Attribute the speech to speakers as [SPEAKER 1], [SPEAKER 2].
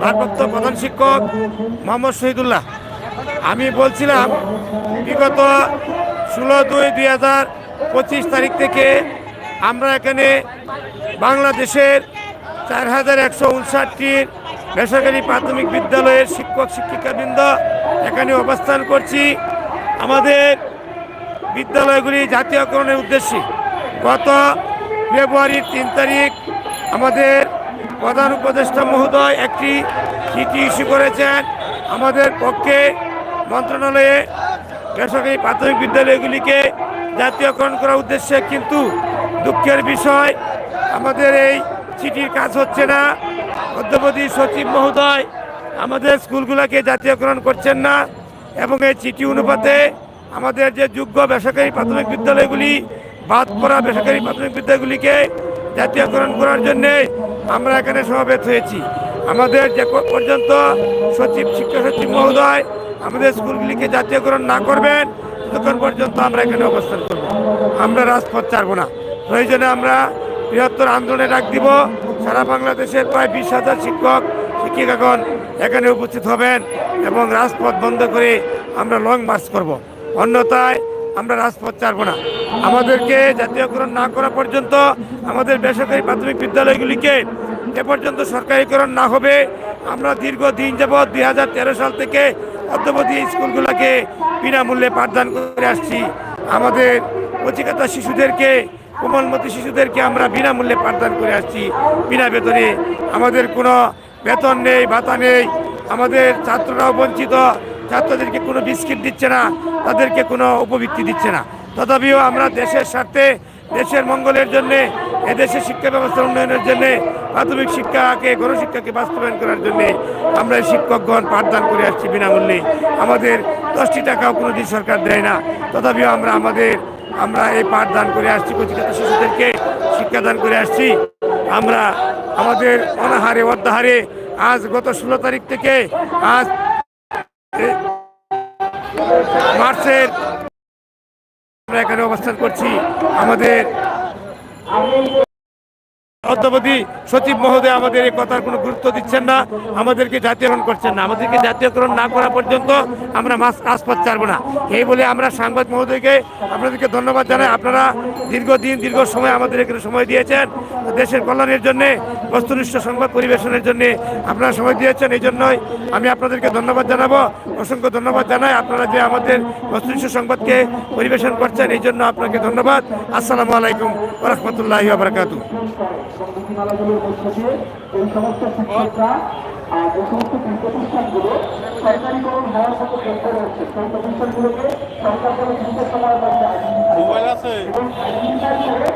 [SPEAKER 1] ভারপ্রাপ্ত প্রধান শিক্ষক মোহাম্মদ শহীদুল্লাহ। আমি বলছিলাম, বিগত ষোলো দুই দুই হাজার পঁচিশ তারিখ থেকে আমরা এখানে বাংলাদেশের চার হাজার একশো উনষাটটির বেসরকারি প্রাথমিক বিদ্যালয়ের শিক্ষক শিক্ষিকাবৃন্দ এখানে অবস্থান করছি। আমাদের বিদ্যালয়গুলি জাতীয়করণের উদ্দেশ্যে গত ফেব্রুয়ারির তিন তারিখ আমাদের প্রধান উপদেষ্টা মহোদয় একটি চিঠি ইস্যু করেছেন। আমাদের পক্ষে মন্ত্রণালয়ে বেসরকারি প্রাথমিক বিদ্যালয়গুলিকে জাতীয়করণ করার উদ্দেশ্যে কিন্তু দুঃখের বিষয়। আমাদের এই চিঠির কাজ হচ্ছে না। অধ্যপতি সচিব মহোদয় আমাদের স্কুলগুলোকে জাতীয়করণ করছেন না এবং এই চিঠি অনুপাতে আমাদের যে যোগ্য বেসরকারি প্রাথমিক বিদ্যালয়গুলি বাদ পড়া বেসরকারি প্রাথমিক বিদ্যালয়গুলিকে জাতীয়করণ করার জন্যে আমরা এখানে সমাবেত হয়েছি। আমাদের যে পর্যন্ত সচিব, শিক্ষা সচিব মহোদয় আমাদের স্কুলগুলিকে জাতীয়করণ না করবেন, ততক্ষণ পর্যন্ত আমরা এখানে অবস্থান করব। আমরা রাজপথ ছাড়বো না। প্রয়োজনে আমরা বৃহত্তর আন্দোলনে ডাক দিব। সারা বাংলাদেশের প্রায় বিশ হাজার শিক্ষক, শিক্ষিকাগণ এখানে উপস্থিত হবেন এবং রাজপথ বন্ধ করে আমরা লং মার্চ করব। অন্যথায় আমরা রাজপথ ছাড়বো না। আমাদেরকে জাতীয়করণ না করা পর্যন্ত আমাদের বেসরকারি প্রাথমিক বিদ্যালয়গুলিকে এ পর্যন্ত সরকারিকরণ না হবে। আমরা দীর্ঘদিন যাবৎ দুই হাজার তেরো সাল থেকে অদ্যবধি স্কুলগুলোকে বিনামূল্যে পাঠদান করে আসছি। আমাদের কচিকাতা শিশুদেরকে, কোমলমতি শিশুদেরকে আমরা বিনামূল্যে পাঠদান করে আসছি। বিনা বেতনে আমাদের কোনো বেতন নেই, ভাতা নেই। আমাদের ছাত্ররাও বঞ্চিত। ছাত্রদেরকে কোনো বিস্কিট দিচ্ছে না, তাদেরকে কোনো উপবৃত্তি দিচ্ছে না। তথাপিও আমরা দেশের স্বার্থে দেশের মঙ্গলের জন্যে এদেশের শিক্ষা ব্যবস্থার উন্নয়নের জন্যে, প্রাথমিক শিক্ষাকে গণশিক্ষাকে বাস্তবায়ন করার জন্যে আমরা শিক্ষকগণ পাঠদান করে আসছি বিনামূল্যে। আমাদের দশটি টাকাও কোনো দিন সরকার দেয় না। তথাপিও আমরা আমাদের, আমরা এই পাঠদান করে আসছি, কচিকাতা শিশুদেরকে শিক্ষাদান করে আসছি। আমরা আমাদের অনাহারে অর্ধাহারে আজ গত ষোলো তারিখ থেকে আজ মার্চের আমরা এখানে অবস্থান করছি। আমাদের অদ্যবধি সচিব মহোদয় আমাদের এই কথার কোনো গুরুত্ব দিচ্ছেন না, আমাদেরকে জাতীয়করণ করছেন না। আমাদেরকে জাতীয়করণ না করা পর্যন্ত আমরা মাছ রাজপথ ছাড়বো না। এই বলে আমরা সাংবাদিক মহোদয়কে আপনাদেরকে ধন্যবাদ জানাই। আপনারা দীর্ঘদিন, দীর্ঘ সময় আমাদের এখানে সময় দিয়েছেন। দেশের কল্যাণের জন্যে, বস্তুনিষ্ঠ সংবাদ পরিবেশনের জন্য আপনারা সময় দিয়েছেন। এই জন্যই আমি আপনাদেরকে ধন্যবাদ জানাব। অসংখ্য ধন্যবাদ জানাই আপনারা যে আমাদের বস্তুনিষ্ঠ সংবাদকে পরিবেশন করছেন। এই জন্য আপনাকে ধন্যবাদ। আসসালামু আলাইকুম রহমতুল্লাহ বারকাতু
[SPEAKER 2] সংবিধিমালাগুলোর মধ্য দিয়ে এই সমস্ত শিক্ষকরা আর যে সমস্ত প্রতিষ্ঠানগুলো সরকারিকরণ হওয়ার মতো চেষ্টা রয়েছে। সেই প্রতিষ্ঠানগুলোকে সরকার কোনো চিন্তা সময় এবং করে